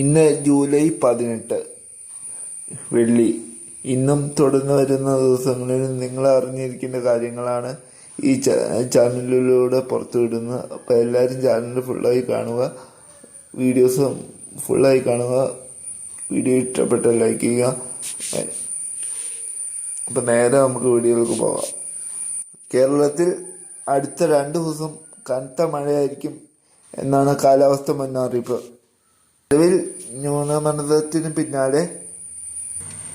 ഇന്ന് ജൂലൈ പതിനെട്ട്. വെള്ളി. ഇന്നും തുടർന്ന് വരുന്ന ദിവസങ്ങളിൽ നിങ്ങൾ അറിഞ്ഞിരിക്കേണ്ട കാര്യങ്ങളാണ് ഈ ചാനലിലൂടെ പുറത്തുവിടുന്നത്. അപ്പോൾ എല്ലാവരും ചാനൽ ഫുള്ളായി കാണുക. വീഡിയോസും ഫുള്ളായി കാണുക. വീഡിയോ ഇഷ്ടപ്പെട്ട ലൈക്ക് ചെയ്യുക. അപ്പോൾ നേരെ നമുക്ക് വീഡിയോയിലേക്ക് പോകാം. കേരളത്തിൽ അടുത്ത രണ്ട് ദിവസം കനത്ത മഴയായിരിക്കും എന്നാണ് കാലാവസ്ഥ മുന്നറിയിപ്പ്. നിലവിൽ ന്യൂനമർദ്ദത്തിന് പിന്നാലെ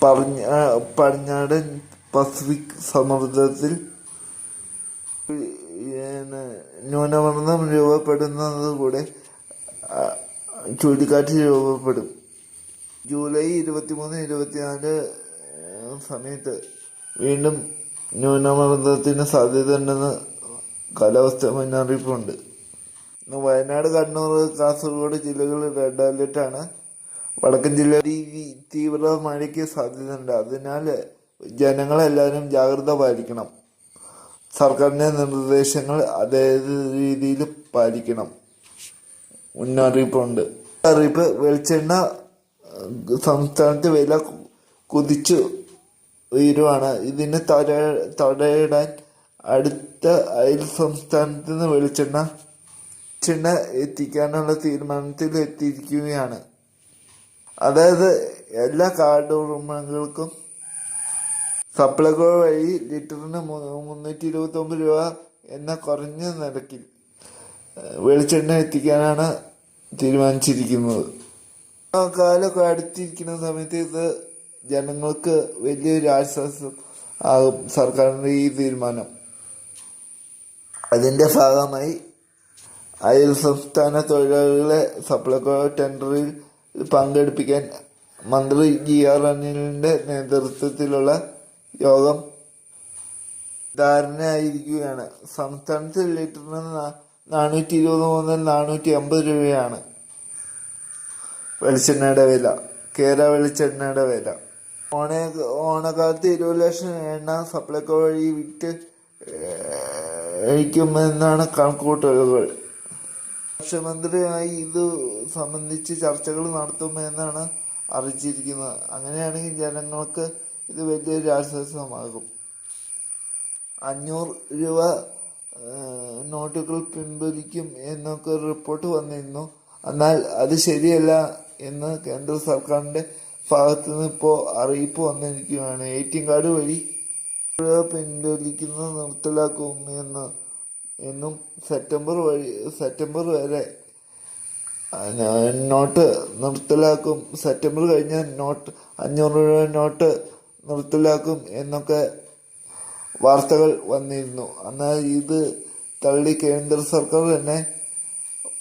പറഞ്ഞ പടിഞ്ഞാടൻ പസഫിക് ഏന് ന്യൂനമർദ്ദം രൂപപ്പെടുന്നതുകൂടെ ചുഴലിക്കാറ്റ് രൂപപ്പെടും. ജൂലൈ ഇരുപത്തിമൂന്ന് ഇരുപത്തിനാല് സമയത്ത് വീണ്ടും ന്യൂനമർദ്ദത്തിന് സാധ്യതയുണ്ടെന്ന് കാലാവസ്ഥ മുന്നറിയിപ്പുണ്ട്. ഇന്ന് വയനാട് കണ്ണൂർ കാസർഗോഡ് ജില്ലകളിൽ റെഡ് അലർട്ടാണ് വടക്കൻ ജില്ലയിൽ തീവ്ര മഴയ്ക്ക് സാധ്യതയുണ്ട്. അതിനാൽ ജനങ്ങളെല്ലാവരും ജാഗ്രത പാലിക്കണം. സർക്കാരിന്റെ നിർദ്ദേശങ്ങൾ അതേ രീതിയിൽ പാലിക്കണം. മുന്നറിയിപ്പുണ്ട്. അറിയിപ്പ് വെളിച്ചെണ്ണ സംസ്ഥാനത്ത് വില കുതിച്ചു ഉയരുവാണ്. ഇതിന് തട തടയിടാൻ അടുത്ത അയൽ സംസ്ഥാനത്ത് നിന്ന് വെളിച്ചെണ്ണ വെളിച്ചെണ്ണ എത്തിക്കാനുള്ള തീരുമാനത്തിൽ എത്തിയിരിക്കുകയാണ് അതായത് എല്ലാ കാർഡ് ഉടമകൾക്കും സപ്ലൈകോ വഴി ലിറ്ററിന് മുന്നൂറ്റി ഇരുപത്തി ഒമ്പത് രൂപ എന്ന കുറഞ്ഞ നിരക്കിൽ വെളിച്ചെണ്ണ എത്തിക്കാനാണ് തീരുമാനിച്ചിരിക്കുന്നത്. ആ അടുത്തിരിക്കുന്ന സമയത്ത് ഇത് ജനങ്ങൾക്ക് വലിയൊരു ആശ്വാസം ആകും സർക്കാരിന്റെ ഈ തീരുമാനം. അതിന്റെ ഭാഗമായി അയൽ സംസ്ഥാന തൊഴിലാളികളെ സപ്ലൈകോ ടെൻഡറിൽ പങ്കെടുപ്പിക്കാൻ മന്ത്രി ജി ആർ അനിലിന്റെ നേതൃത്വത്തിലുള്ള യോഗം ധാരണയായിരിക്കുകയാണ്. സംസ്ഥാനത്ത് ലിറ്ററിന് നാനൂറ്റി ഇരുപത് മുതൽ നാനൂറ്റി അമ്പത് രൂപയാണ് വെളിച്ചെണ്ണയുടെ വില കേര വെളിച്ചെണ്ണയുടെ വില. ഓണ ഓണക്കാലത്ത് ഇരുപത് ലക്ഷം എണ്ണ സപ്ലൈകോ വഴി വിറ്റ് ഴിക്കുമെന്നാണ് കണക്കുകൂട്ടലുകൾ. മുഖ്യമന്ത്രിയുമായി ഇത് സംബന്ധിച്ച് ചർച്ചകൾ നടത്തുമെന്നാണ് അറിയിച്ചിരിക്കുന്നത്. അങ്ങനെയാണെങ്കിൽ ജനങ്ങൾക്ക് ഇത് വലിയൊരു ആശ്വാസമാകും. അഞ്ഞൂറ് രൂപ നോട്ടുകൾ പിൻവലിക്കും എന്നൊക്കെ റിപ്പോർട്ട് വന്നിരുന്നു. എന്നാൽ അത് ശരിയല്ല എന്ന് കേന്ദ്ര സർക്കാരിന്റെ ഭാഗത്ത് നിന്ന് ഇപ്പോൾ അറിയിപ്പ് വന്നിരിക്കുകയാണ്. എ ടി എം കാർഡ് വഴി പിൻവലിക്കുന്നത് നിർത്തലാക്കും എന്ന് എന്നും സെപ്റ്റംബർ വഴി സെപ്റ്റംബർ വരെ. നോട്ട് നിർത്തലാക്കും. സെപ്റ്റംബർ കഴിഞ്ഞാൽ നോട്ട് അഞ്ഞൂറ് രൂപ നോട്ട് നിർത്തലാക്കും എന്നൊക്കെ വാർത്തകൾ വന്നിരുന്നു. എന്നാൽ ഇത് തള്ളി കേന്ദ്ര സർക്കാർ തന്നെ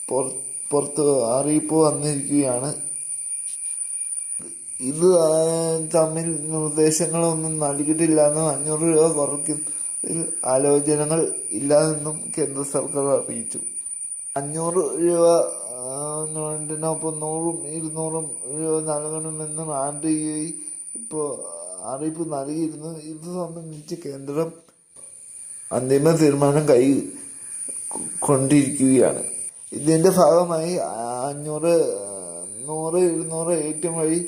പുറ- പുറത്ത് അറിയിപ്പ് വന്നിരിക്കുകയാണ്. ഇത് തമ്മിൽ നിർദ്ദേശങ്ങളൊന്നും നൽകിയിട്ടില്ല. എന്ന് അഞ്ഞൂറ് രൂപ കുറയ്ക്കുന്നതിൽ ആലോചനകൾ ഇല്ലാതെന്നും കേന്ദ്ര സർക്കാർ അറിയിച്ചു. അഞ്ഞൂറ് രൂപ നോട്ടിനൊപ്പം നൂറും ഇരുന്നൂറും രൂപ നൽകണമെന്ന് ആർ ഇപ്പോൾ അറിയിപ്പ് നൽകിയിരുന്നു. ഇത് സംബന്ധിച്ച് കേന്ദ്രം അന്തിമ തീരുമാനം കൈ കൊണ്ടിരിക്കുകയാണ്. ഇതിന്റെ ഭാഗമായി അഞ്ഞൂറ് നൂറ് ഇരുന്നൂറ് ഏറ്റവും വഴി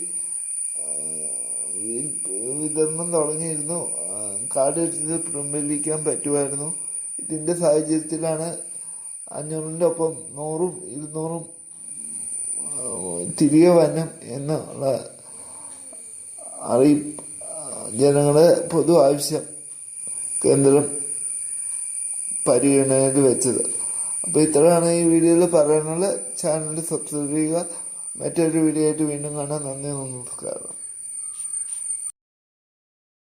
വിതരണം തുടങ്ങിയിരുന്നു. വെച്ചത് പിൻവലിക്കാൻ പറ്റുമായിരുന്നു. ഇതിന്റെ സാഹചര്യത്തിലാണ് അഞ്ഞൂറിന്റെ ഒപ്പം നൂറും ഇരുന്നൂറും തിരികെ വരണം എന്നുള്ള അറിയിപ്പ് ജനങ്ങളെ പൊതു ആവശ്യം കേന്ദ്രം പരിഗണനയിൽ വെച്ചത്. അപ്പോൾ ഇത്രയാണ് ഈ വീഡിയോയിൽ പറയാനുള്ള. ചാനൽ സബ്സ്ക്രൈബ് ചെയ്യുക. മറ്റൊരു വീഡിയോ ആയിട്ട് വീണ്ടും കാണാൻ നന്ദി നമസ്കാരം.